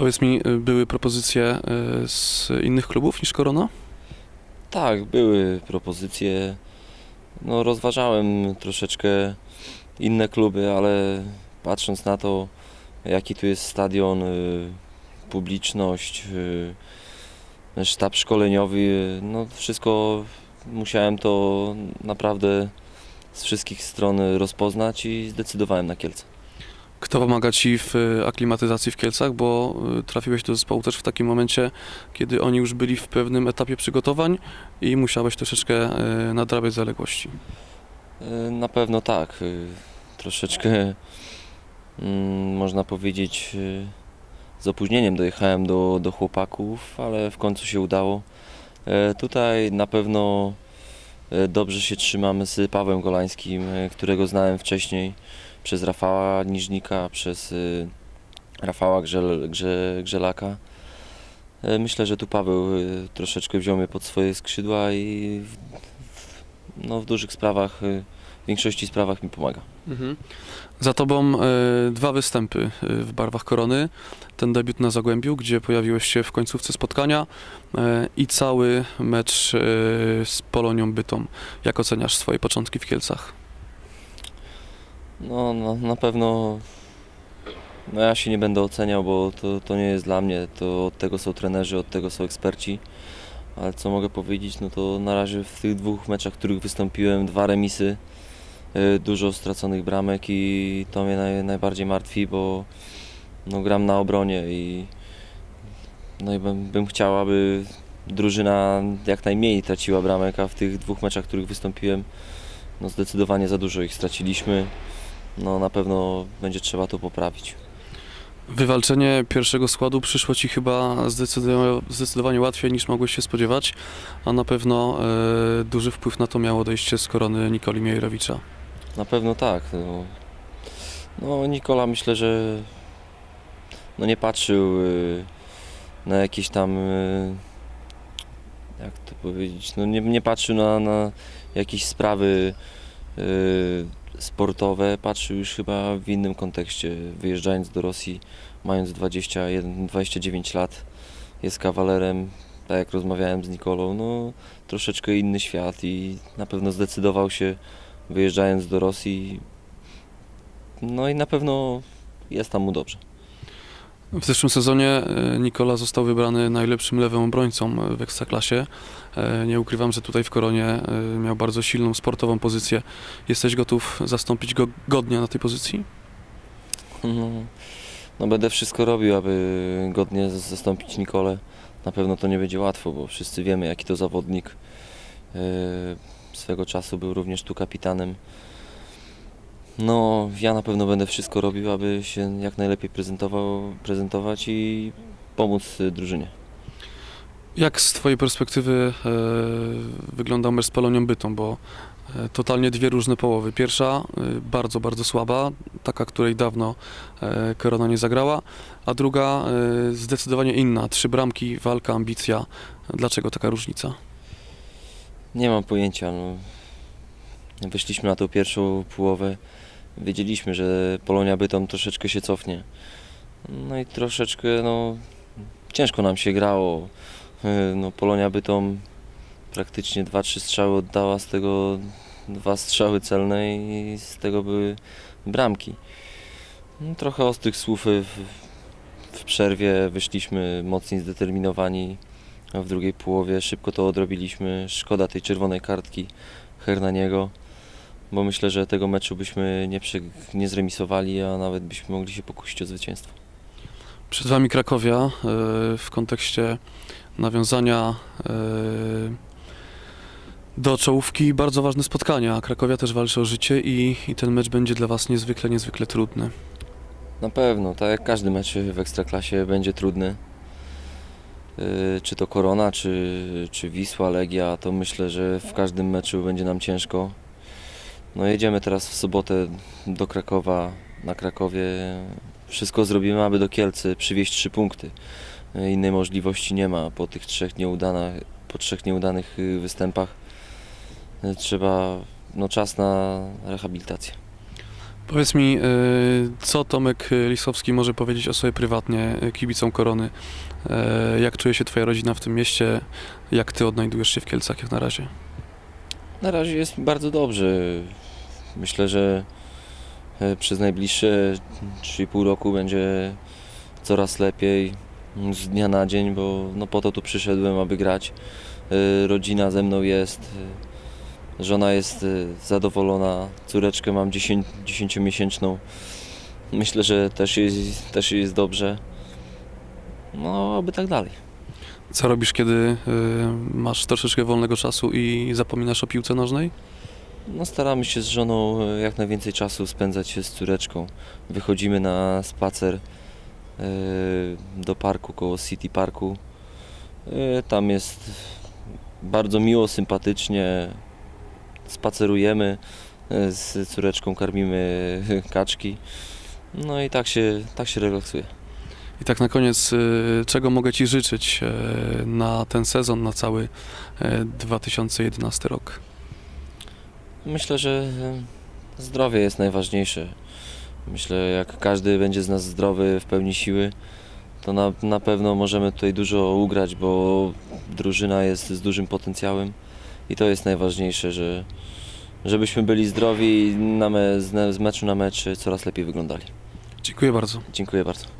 Powiedz mi, y, były propozycje y, z innych klubów niż Korona? Tak, były propozycje. No, rozważałem troszeczkę inne kluby, ale patrząc na to, jaki tu jest stadion, y, publiczność, sztab szkoleniowy, no wszystko musiałem to naprawdę z wszystkich stron rozpoznać i zdecydowałem na Kielce. Kto pomaga Ci w y, aklimatyzacji w Kielcach, bo y, trafiłeś do zespołu też w takim momencie, kiedy oni już byli w pewnym etapie przygotowań i musiałeś troszeczkę y, nadrabiać zaległości. Na pewno tak. Troszeczkę mm, można powiedzieć z opóźnieniem dojechałem do, do chłopaków, ale w końcu się udało. E, Tutaj na pewno e, dobrze się trzymamy z Pawłem Golańskim, e, którego znałem wcześniej przez Rafała Niżnika, przez y, Rafała Grzel, Grze, Grzelaka. E, Myślę, że tu Paweł y, troszeczkę wziął mnie pod swoje skrzydła i w, no, w dużych sprawach y, w większości sprawach mi pomaga. Za Tobą y, dwa występy y, w barwach Korony. Ten debiut na Zagłębiu, gdzie pojawiłeś się w końcówce spotkania y, i cały mecz y, z Polonią Bytom. Jak oceniasz swoje początki w Kielcach? No, no na pewno no ja się nie będę oceniał, bo to, to nie jest dla mnie, to od tego są trenerzy, od tego są eksperci. Ale co mogę powiedzieć, no to na razie w tych dwóch meczach, w których wystąpiłem, dwa remisy, y, dużo straconych bramek i to mnie naj, najbardziej martwi, bo no, gram na obronie i no i bym, bym chciał, aby drużyna jak najmniej traciła bramek, a w tych dwóch meczach, w których wystąpiłem, no zdecydowanie za dużo ich straciliśmy. No na pewno będzie trzeba to poprawić. Wywalczenie pierwszego składu przyszło Ci chyba zdecydowanie, zdecydowanie łatwiej niż mogłeś się spodziewać, a na pewno y, duży wpływ na to miało odejście z Korony Nikoli Miejrowicza. Na pewno tak. No, no Nikola myślę, że no nie patrzył y, na jakieś tam y, jak to powiedzieć, no nie, nie patrzył na, na jakieś sprawy y, sportowe, patrzył już chyba w innym kontekście, wyjeżdżając do Rosji, mając 21, 29 lat, jest kawalerem, tak jak rozmawiałem z Nikolą, no troszeczkę inny świat i na pewno zdecydował się wyjeżdżając do Rosji. No i na pewno jest tam mu dobrze. W zeszłym sezonie y, Nikola został wybrany najlepszym lewym obrońcą w Ekstraklasie. Y, Nie ukrywam, że tutaj w Koronie miał bardzo silną sportową pozycję. Jesteś gotów zastąpić go godnie na tej pozycji? No, no będę wszystko robił, aby godnie zastąpić Nikolę. Na pewno to nie będzie łatwo, bo wszyscy wiemy, jaki to zawodnik. Swego czasu był również tu kapitanem. No, ja na pewno będę wszystko robił, aby się jak najlepiej prezentował, prezentować i pomóc y, drużynie. Jak z Twojej perspektywy e, wygląda mecz z Polonią Bytą, bo e, totalnie dwie różne połowy. Pierwsza e, bardzo, bardzo słaba, taka, której dawno e, Korona nie zagrała, a druga e, zdecydowanie inna. Trzy bramki, walka, ambicja. Dlaczego taka różnica? Nie mam pojęcia. No. Wyszliśmy na tą pierwszą połowę. Wiedzieliśmy, że Polonia Bytom troszeczkę się cofnie. No i troszeczkę no, ciężko nam się grało. No, Polonia Bytom praktycznie 2-3 strzały oddała, z tego dwa strzały celne i z tego były bramki. No, trochę ostrych słów w, w przerwie. Wyszliśmy mocniej zdeterminowani. A w drugiej połowie szybko to odrobiliśmy. Szkoda tej czerwonej kartki Hernaniego, bo myślę, że tego meczu byśmy nie, prze, nie zremisowali, a nawet byśmy mogli się pokusić o zwycięstwo. Przed Wami Krakowia e, w kontekście nawiązania e, do czołówki bardzo ważne spotkania. Krakowia też walczy o życie i, i ten mecz będzie dla Was niezwykle, niezwykle trudny. Na pewno, tak jak każdy mecz w Ekstraklasie będzie trudny. Yy, Czy to Korona, czy, czy Wisła, Legia, to myślę, że w każdym meczu będzie nam ciężko. No jedziemy teraz w sobotę do Krakowa, na Krakowie. Wszystko zrobimy, aby do Kielcy przywieźć trzy punkty. Yy, Innej możliwości nie ma po tych trzech nieudanych, po trzech nieudanych yy, występach. Yy, Trzeba no, czas na rehabilitację. Powiedz mi, e, co Tomek Lisowski może powiedzieć o sobie prywatnie, e, kibicom Korony? E, Jak czuje się twoja rodzina w tym mieście? Jak ty odnajdujesz się w Kielcach jak na razie? Na razie jest bardzo dobrze. Myślę, że e, przez najbliższe 3,5 roku będzie coraz lepiej z dnia na dzień, bo no po to tu przyszedłem, aby grać. E, Rodzina ze mną jest, e, żona jest zadowolona, córeczkę mam 10 10-miesięczną. Myślę, że też jest, też jest dobrze. No, aby tak dalej. Co robisz, kiedy e, masz troszeczkę wolnego czasu i zapominasz o piłce nożnej? No staramy się z żoną e, jak najwięcej czasu spędzać z córeczką. Wychodzimy na spacer e, do parku, koło City Parku. Tam jest bardzo miło, sympatycznie. Spacerujemy z córeczką, karmimy kaczki. No i tak się, tak się relaksuje. I tak na koniec, e, czego mogę ci życzyć e, na ten sezon, na cały e, 2011 rok? Myślę, że zdrowie jest najważniejsze. Myślę, jak każdy będzie z nas zdrowy, w pełni siły, to na, na pewno możemy tutaj dużo ugrać, bo drużyna jest z dużym potencjałem i to jest najważniejsze, że żebyśmy byli zdrowi i na me, z, z meczu na mecz coraz lepiej wyglądali. Dziękuję bardzo. Dziękuję bardzo.